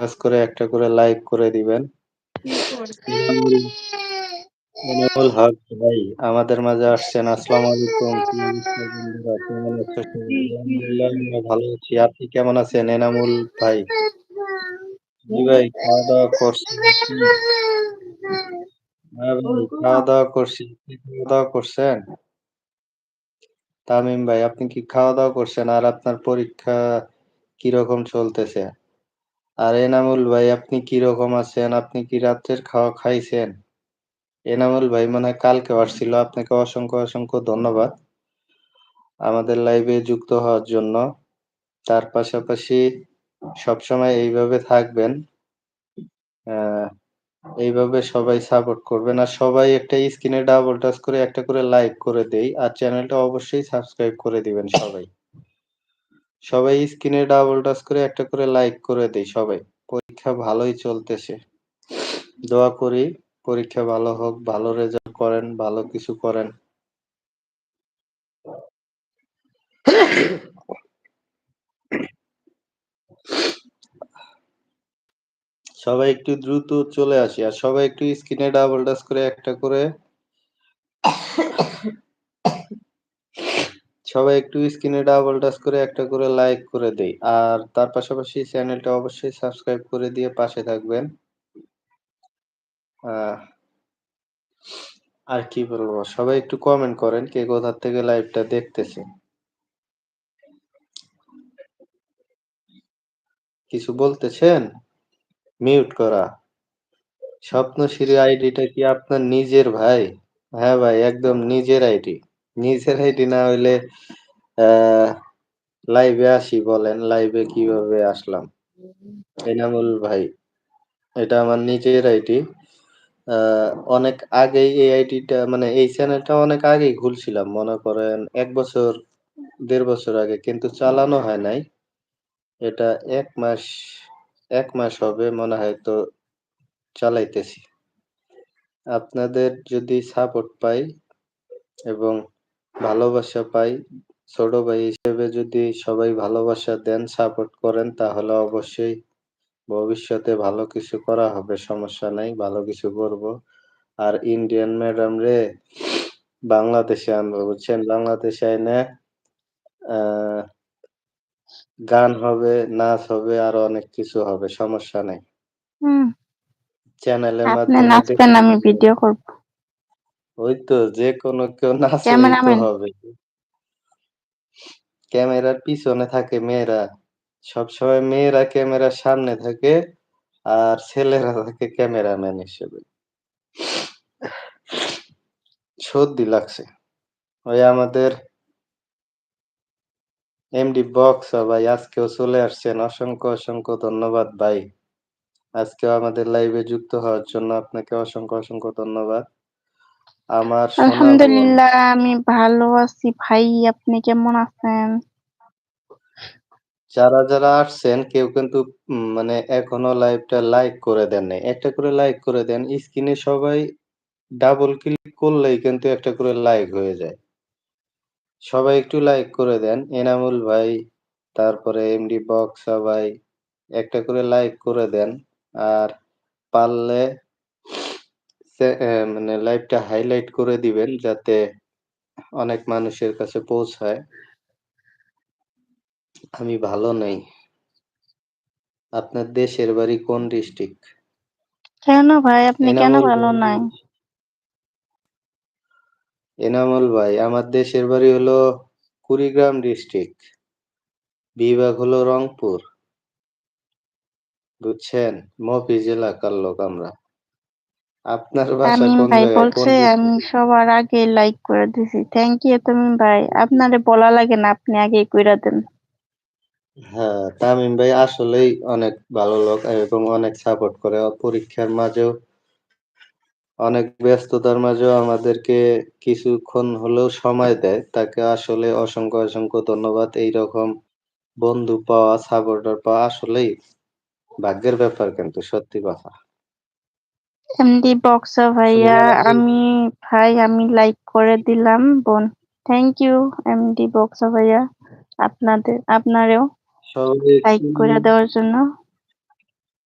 কাজ করে একটা করে লাইক করে দিবেন। ভাই আমাদের মাঝে আসছেন। আসসালামু আলাইকুম। ভালো আছি। আপনি কেমন আছেন এনামুল ভাই? জি ভাই খাওয়া-দাওয়া করছেন কি? হ্যাঁ ভাই খাওয়া-দাওয়া করছি। আপনি খাওয়া-দাওয়া করছেন? তামিম ভাই, আপনি কি খাওয়া-দাওয়া করছেন? আর আপনার পরীক্ষা কীরকম চলতেছে? আর এনামুল ভাই আপনি কীরকম আছেন? আপনি কি রাত্রের খাওয়া খাইছেন? এনামুল ভাই মনে হয় কালকে আসছিল। আপনাকে অসংখ্য, অসংখ্য ধন্যবাদ। আমাদের লাইভে যুক্ত হওয়ার জন্য। তার পাশাপাশি সবসময় এইভাবে থাকবেন। এইভাবে সবাই সাপোর্ট করবেন। আর সবাই একটা স্ক্রিনে ডাবল টাচ করে একটা করে লাইক করে দেই। আর চ্যানেলটা অবশ্যই সাবস্ক্রাইব করে দিবেন সবাই। সবাই স্ক্রিনে ডাবল টাচ করে একটা করে লাইক করে দেই সবাই। পরীক্ষা ভালোই চলতেছে। দোয়া করি পরীক্ষা ভালো হোক, ভালো রেজাল্ট করেন, ভালো কিছু করেন। সবাই একটু দ্রুত চলে আসি। আর সবাই একটু স্ক্রিনে ডাবল টাচ করে একটা করে সবাই একটু স্ক্রিনে ডাবল টাচ করে, একটা করে লাইক করে দেই। আর তার পাশাপাশি চ্যানেলটা অবশ্যই সাবস্ক্রাইব করে দিয়ে পাশে থাকবেন। আর কি বলব? সবাই একটু কমেন্ট করেন কে কোথা থেকে লাইভটা দেখতেছে। কিছু বলতেছেন? মিউট করা। স্বপ্নশ্রী আইডিটা কি আপনার নিজের ভাই? হ্যাঁ ভাই, একদম নিজের আইডি। নিজের আইডি না হইলে লাইভে আসি বলেন, লাইভে কীভাবে আসলাম? এনামুল ভাই, এটা আমার নিজের আইডি। আ অনেক আগেই এই আইডিটা মানে এই চ্যানেলটা অনেক আগেই খুলছিলাম। মনে করেন এক বছর দেড় বছর আগে কিন্তু চালানো হয় নাই। এটা এক মাস এক মাস হবে মনে হয় তো চালাইতেছি। আপনাদের যদি সাপোর্ট পাই এবং ভালোবাসা পাই, ছোট ভাই হিসেবে যদি সবাই ভালোবাসা দেন, সাপোর্ট করেন তাহলে অবশ্যই ভবিষ্যতে ভালো কিছু করা হবে। সমস্যা নাই। ভালো কিছু করব। আর ইন্ডিয়ান ম্যাডাম রে বাংলাদেশে আনব বুঝছেন? বাংলাদেশে আইনা আ গান হবে, নাচ হবে আরও অনেক কিছু হবে। সমস্যা নাই। চ্যানেলের আপনি মাধ্যমে আমি। ভিডিও করব। ওই তো যে যেকোনো কেউ নাচলেই তো ক্যামেরাম্যান। হবে। ক্যামেরার পিছনে থাকে মেয়েরা। সবসময় মেয়েরা ক্যামেরার সামনে থাকে আর ছেলেরা থাকে ক্যামেরাম্যান হিসেবে। সর্দি লাগছে। ওই আমাদের এমডি বক্স ভাই আজকেও চলে আসছেন। অসংখ্য, অসংখ্য ধন্যবাদ ভাই। আজকেও আমাদের লাইভে যুক্ত হওয়ার জন্য আপনাকে অসংখ্য, অসংখ্য ধন্যবাদ। আমার সোনা বোন। আলহামদুলিল্লাহ আমি ভালো আছি ভাই। আপনি কেমন আছেন? যারা, যারা আসছেন কেউ কিন্তু উম মানে এখনও লাইভটা লাইক করে দেন নাই। একটা করে লাইক করে দেন। স্ক্রিনে সবাই ডাবল ক্লিক করলেই কিন্তু একটা করে লাইক হয়ে যায়। সবাই একটু লাইক করে দেন। এনামুল ভাই, তারপরে এমডি বক্সা ভাই একটা করে লাইক করে দেন। আর পারলে মানে লাইভটা হাইলাইট করে দিবেন যাতে অনেক মানুষের কাছে পৌঁছায়। আমি ভালো নেই। আপনার দেশের বাড়ি কোন ডিস্ট্রিক্ট? কেন ভাই আপনি কেন এনামুল ভালো ভাই নাই? এনামুল ভাই আমার দেশের বাড়ি হলো কুড়িগ্রাম ডিস্ট্রিক্ট। বিভাগ হলো রংপুর। বুঝছেন? মফিজ এলাকার লোক আমরা। আপনার বাসা তামিম কোন ভাই জায়গায়? কোন বলছে আমি ডিস্ট্রিক্টে? সবার আগে লাইক করে দিছি। থ্যাংক ইউ তামিম ভাই। আপনারে বলা লাগে না আপনি আগেই কইরা দেন। হ্যাঁ, তামিম ভাই আসলেই অনেক ভালো লোক এবং অনেক সাপোর্ট করে। পরীক্ষার মাঝেও অনেক ব্যস্ততার মাঝেও আমাদেরকে কিছুক্ষণ হলেও সময় দেয়। তাকে আসলে অসংখ্য, অসংখ্য ধন্যবাদ। এইরকম বন্ধু পাওয়া, সাপোর্টার পাওয়া আসলেই ভাগ্যের ব্যাপার কিন্তু সত্যি কথা। এমডি বক্সা ভাইয়া আমি ভাই আমি লাইক করে দিলাম বোন। থ্যাংক ইউ এমডি বক্সা ভাইয়া। আপনাদের আপনারেও লাইক করে দেওয়ার জন্য।